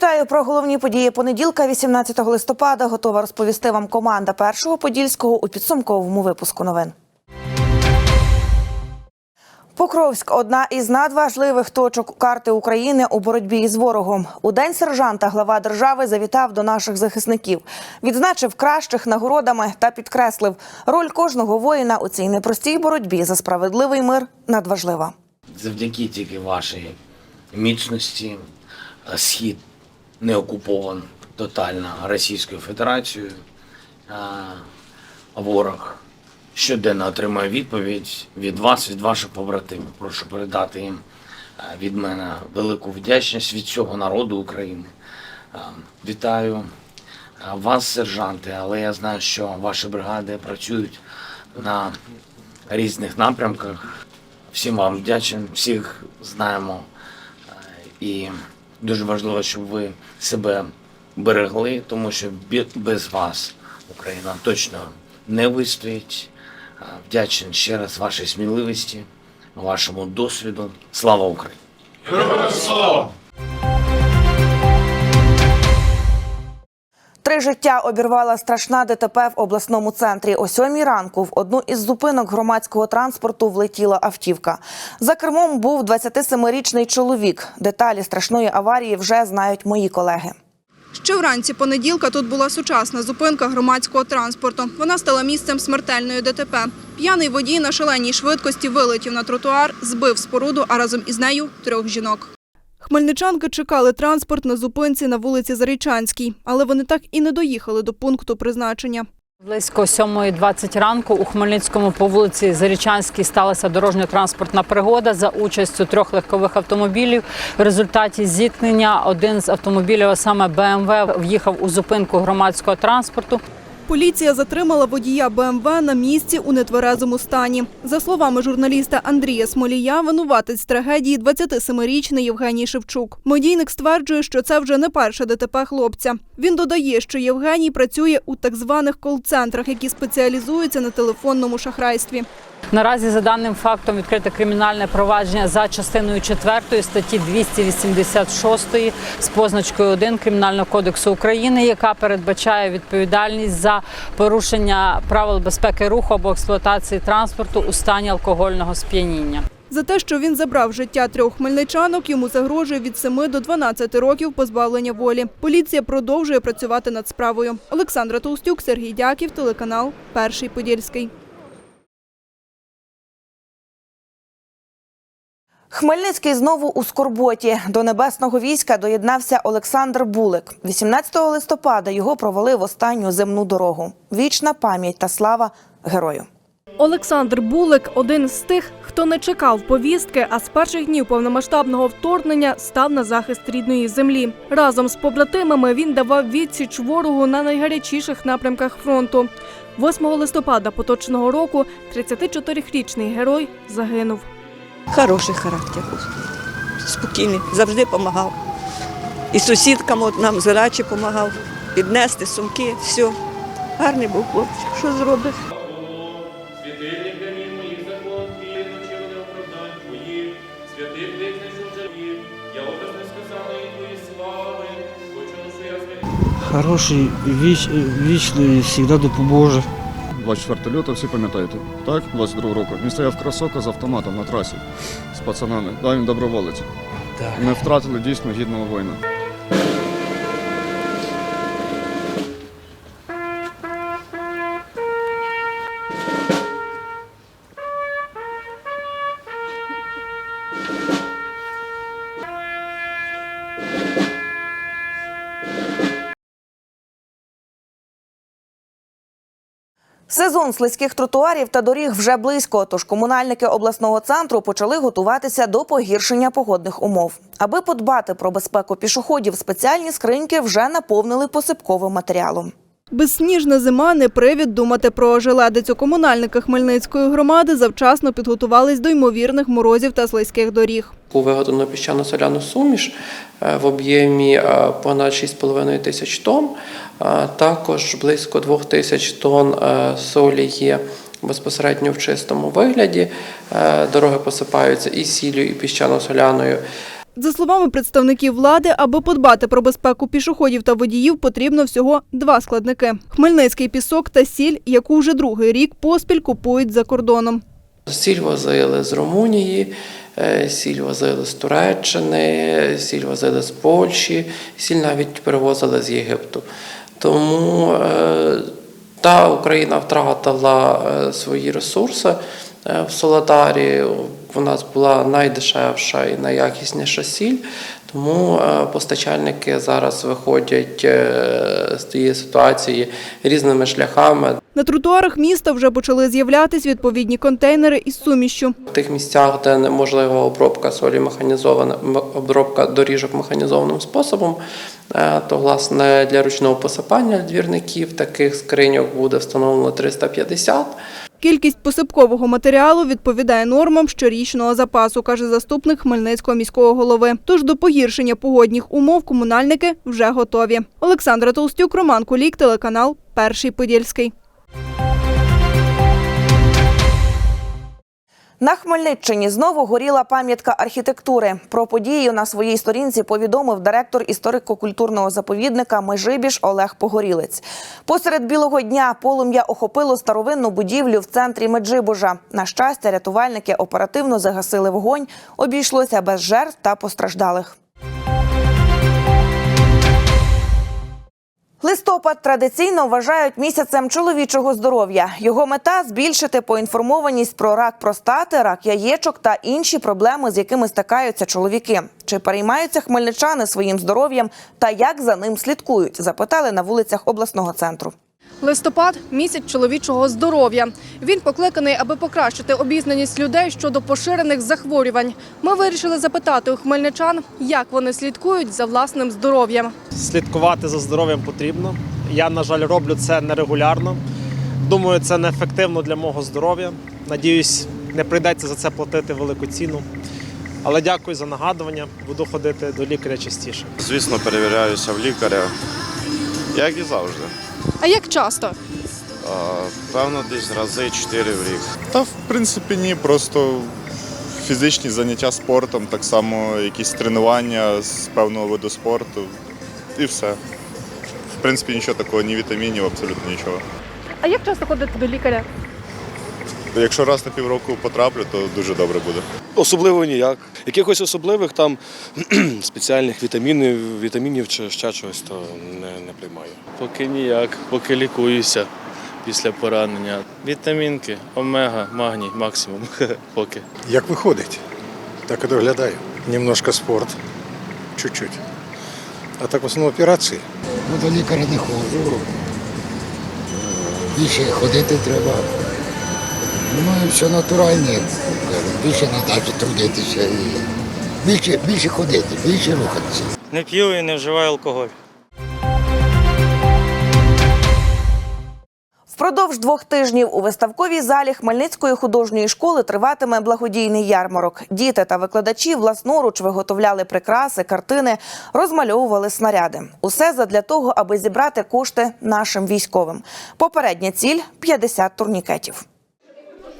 Вітаю про головні події понеділка, 18 листопада. Готова розповісти вам команда першого подільського у підсумковому випуску новин. Покровськ одна із надважливих точок карти України у боротьбі із ворогом. У день сержанта глава держави завітав до наших захисників, відзначив кращих нагородами та підкреслив, роль кожного воїна у цій непростій боротьбі за справедливий мир надважлива. завдяки тільки вашій міцності е, схід не окупован тотально Російською Федерацією. Ворог щоденно отримує відповідь від вас, від ваших побратимів. Прошу передати їм від мене велику вдячність від цього народу України. Вітаю вас, сержанти, але я знаю, що ваші бригади працюють на різних напрямках. Всім вам вдячен, всіх знаємо. І дуже важливо, щоб ви себе берегли, тому що без вас Україна точно не вистоїть. Вдячний ще раз вашій сміливості, вашому досвіду. Слава Україні! Три життя обірвала страшна ДТП в обласному центрі. О сьомій ранку в одну із зупинок громадського транспорту влетіла автівка. За кермом був 27-річний чоловік. Деталі страшної аварії вже знають мої колеги. Ще вранці понеділка тут була сучасна зупинка громадського транспорту. Вона стала місцем смертельної ДТП. П'яний водій на шаленій швидкості вилетів на тротуар, збив споруду, а разом із нею трьох жінок. Хмельничанки чекали транспорт на зупинці на вулиці Зарічанській, але вони так і не доїхали до пункту призначення. Близько 7.20 ранку у Хмельницькому по вулиці Зарічанській сталася дорожньо-транспортна пригода за участю трьох легкових автомобілів. В результаті зіткнення один з автомобілів, а саме БМВ, в'їхав у зупинку громадського транспорту. Поліція затримала водія БМВ на місці у нетверезому стані. За словами журналіста Андрія Смолія, винуватець трагедії 27-річний Євгеній Шевчук. Медійник стверджує, що це вже не перше ДТП хлопця. Він додає, що Євгеній працює у так званих кол-центрах, які спеціалізуються на телефонному шахрайстві. Наразі за даним фактом відкрите кримінальне провадження за частиною 4 статті 286 з позначкою 1 Кримінального кодексу України, яка передбачає відповідальність за порушення правил безпеки руху або експлуатації транспорту у стані алкогольного сп'яніння. За те, що він забрав життя трьох хмельничанок, йому загрожує від 7 до 12 років позбавлення волі. Поліція продовжує працювати над справою. Олександра Толстюк, Сергій Дяків, телеканал Перший Подільський. Хмельницький знову у скорботі. До небесного війська доєднався Олександр Булик. 18 листопада його провели в останню земну дорогу. Вічна пам'ять та слава герою. Олександр Булик один з тих, хто не чекав повістки, а з перших днів повномасштабного вторгнення став на захист рідної землі. Разом з побратимами він давав відсіч ворогу на найгарячіших напрямках фронту. 8 листопада поточного року 34-річний герой загинув. Хороший характер. Спокійний, завжди допомагав. І сусідкам от нам зрачі допомагав. Піднести сумки, все. Гарний був хлопчик. Що зробиш? Хороший, віч, вічний, завжди допоможе. 24 лютого, всі пам'ятаєте, так? 22 року. Він стояв кросока з автоматом на трасі з пацанами. Да, він доброволець. Ми втратили дійсно гідного воїна. Сезон слизьких тротуарів та доріг вже близько, тож комунальники обласного центру почали готуватися до погіршення погодних умов. Аби подбати про безпеку пішоходів, спеціальні скриньки вже наповнили посипковим матеріалом. Безсніжна зима не привід думати про ожеледицю. Комунальники Хмельницької громади завчасно підготувались до ймовірних морозів та слизьких доріг. Було виготовлено піщано-соляну суміш е, в об'ємі е, понад 6,5 тисяч тонн. Також близько 2 тисяч тонн е, солі є безпосередньо в чистому вигляді. Е, Дороги посипаються і сіллю, і піщано-соляною. За словами представників влади, аби подбати про безпеку пішоходів та водіїв, потрібно всього два складники: хмельницький пісок та сіль, яку вже другий рік поспіль купують за кордоном. Сіль возили з Румунії, е, сіль возили з Туреччини, сіль возили з Польщі, сіль навіть перевозили з Єгипту. Тому е, та Україна втратила е, свої ресурси е, в Солодарі. У нас була найдешевша і найякісніша сіль. Тому постачальники зараз виходять з тієї ситуації різними шляхами. На тротуарах міста вже почали з'являтись відповідні контейнери із сумішчю. В тих місцях, де неможлива обробка солі механізована, обробка доріжок механізованим способом, е, то власне для ручного посипання двірників таких скриньок буде встановлено 350. Кількість посипкового матеріалу відповідає нормам щорічного запасу, каже заступник Хмельницького міського голови. Тож до погіршення погодних умов комунальники вже готові. Олександра Толстюк, Роман Кулік, телеканал Перший Подільський. На Хмельниччині знову горіла пам'ятка архітектури. Про подію на своїй сторінці повідомив директор історико-культурного заповідника Межибіж Олег Погорілець. Посеред білого дня полум'я охопило старовинну будівлю в центрі Меджибожа. На щастя, рятувальники оперативно загасили вогонь. Обійшлося без жертв та постраждалих. Листопад традиційно вважають місяцем чоловічого здоров'я. Його мета збільшити поінформованість про рак простати, рак яєчок та інші проблеми, з якими стикаються чоловіки. Чи переймаються хмельничани своїм здоров'ям та як за ним слідкують? Запитали на вулицях обласного центру. Листопад місяць чоловічого здоров'я. Він покликаний, аби покращити обізнаність людей щодо поширених захворювань. Ми вирішили запитати у хмельничан, як вони слідкують за власним здоров'ям. слідкувати за здоров'ям потрібно. Я, на жаль, роблю це нерегулярно. Думаю, це неефективно для мого здоров'я. Надіюсь, не прийдеться за це платити велику ціну. Але дякую за нагадування. Буду ходити до лікаря частіше. Звісно, перевіряюся в лікаря, як і завжди. А як часто? Певно, десь рази 4 в рік. Та в принципі ні, просто фізичні заняття спортом, так само якісь тренування з певного виду спорту і все. В принципі, нічого такого, ні вітамінів, абсолютно нічого. А як часто ходити до лікаря? Якщо раз на півроку потраплю, то дуже добре буде. Особливо ніяк. Якихось особливих там спеціальних вітамінів, вітамінів чи ще чогось, то не, не приймаю. Поки ніяк, поки лікуюся після поранення. Вітамінки, омега, магній, максимум. Поки. Як виходить, так і доглядаю. Немножко спорт, чуть-чуть. А так в основному операції. Ну, до лікаря не ходжу. Більше ходити треба. Ну і все натуральне. Більше на дачі трудитися і більше, більше ходити, більше рухатися. Не п'ю і не вживаю алкоголь. Впродовж двох тижнів у виставковій залі Хмельницької художньої школи триватиме благодійний ярмарок. Діти та викладачі власноруч виготовляли прикраси, картини, розмальовували снаряди. Усе задля того, аби зібрати кошти нашим військовим. Попередня ціль 50 турнікетів.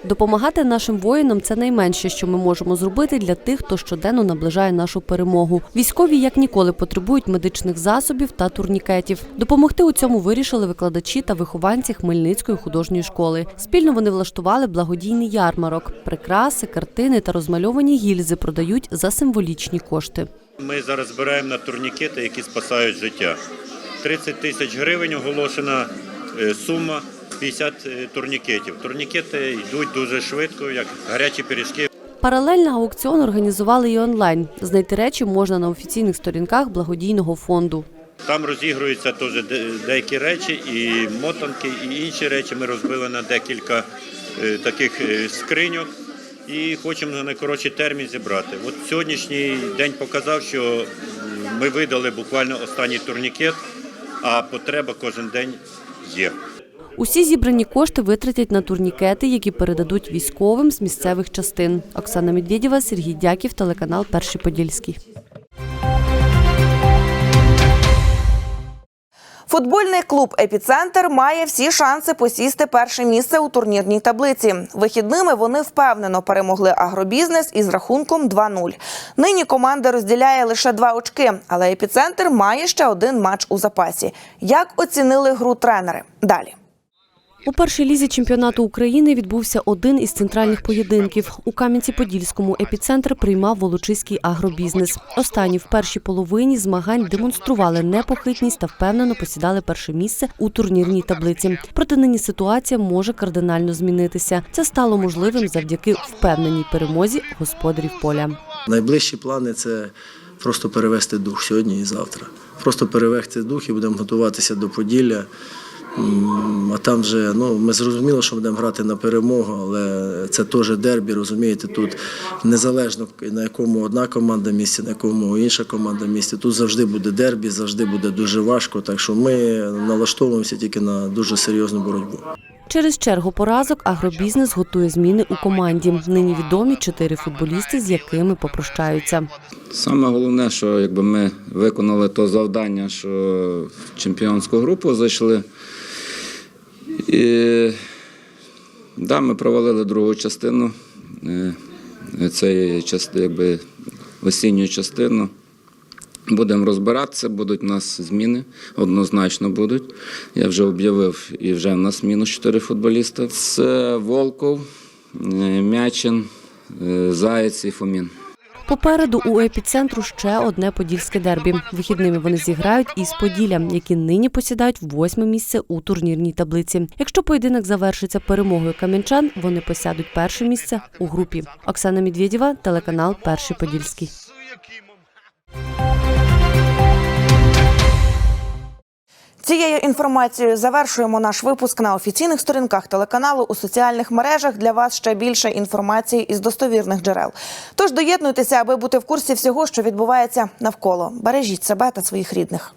Допомагати нашим воїнам це найменше, що ми можемо зробити для тих, хто щоденно наближає нашу перемогу. Військові як ніколи потребують медичних засобів та турнікетів. Допомогти у цьому вирішили викладачі та вихованці Хмельницької художньої школи. Спільно вони влаштували благодійний ярмарок. Прикраси, картини та розмальовані гільзи продають за символічні кошти. Ми зараз збираємо на турнікети, які спасають життя. 30 тисяч гривень оголошена е, сума. 50 е, турнікетів. Турнікети йдуть дуже швидко, як гарячі пиріжки. Паралельно аукціон організували і онлайн. Знайти речі можна на офіційних сторінках благодійного фонду. Там розігруються теж деякі речі, і мотанки, і інші речі. Ми розбили на декілька е, таких е, скриньок і хочемо на найкоротший термін зібрати. От сьогоднішній день показав, що ми видали буквально останній турнікет, а потреба кожен день є. Усі зібрані кошти витратять на турнікети, які передадуть військовим з місцевих частин. Оксана Медведєва, Сергій Дяків, телеканал Перший Подільський. Футбольний клуб Епіцентр має всі шанси посісти перше місце у турнірній таблиці. Вихідними вони впевнено перемогли агробізнес із рахунком 2-0. Нині команда розділяє лише два очки, але епіцентр має ще один матч у запасі. Як оцінили гру тренери? Далі. У першій лізі чемпіонату України відбувся один із центральних поєдинків. У Кам'янці-Подільському епіцентр приймав волочиський агробізнес. Останні в першій половині змагань демонстрували непохитність та впевнено посідали перше місце у турнірній таблиці. Проте нині ситуація може кардинально змінитися. Це стало можливим завдяки впевненій перемозі господарів поля. Найближчі плани це просто перевести дух сьогодні і завтра. Просто перевести дух і будемо готуватися до Поділля. А там вже ну ми зрозуміло, що будемо грати на перемогу, але це теж дербі, розумієте, тут незалежно на якому одна команда місці, на якому інша команда місці. Тут завжди буде дербі, завжди буде дуже важко. Так що ми налаштовуємося тільки на дуже серйозну боротьбу. Через чергу поразок агробізнес готує зміни у команді. Нині відомі чотири футболісти, з якими попрощаються. Саме головне, що якби ми виконали то завдання, що в чемпіонську групу зайшли. І да, ми провалили другу частину. е, Це якби осінню частину. Будемо розбиратися, будуть у нас зміни, однозначно будуть. Я вже об'явив і вже в нас мінус 4 футболіста. Це Волков, е, Мячин, е, Заєць і Фомін. Попереду у епіцентру ще одне подільське дербі. Вихідними вони зіграють із Поділля, які нині посідають восьме місце у турнірній таблиці. Якщо поєдинок завершиться перемогою кам'янчан, вони посядуть перше місце у групі. Оксана Медведєва, телеканал Перший Подільський. Цією інформацією завершуємо наш випуск на офіційних сторінках телеканалу у соціальних мережах. Для вас ще більше інформації із достовірних джерел. Тож доєднуйтеся, аби бути в курсі всього, що відбувається навколо. Бережіть себе та своїх рідних.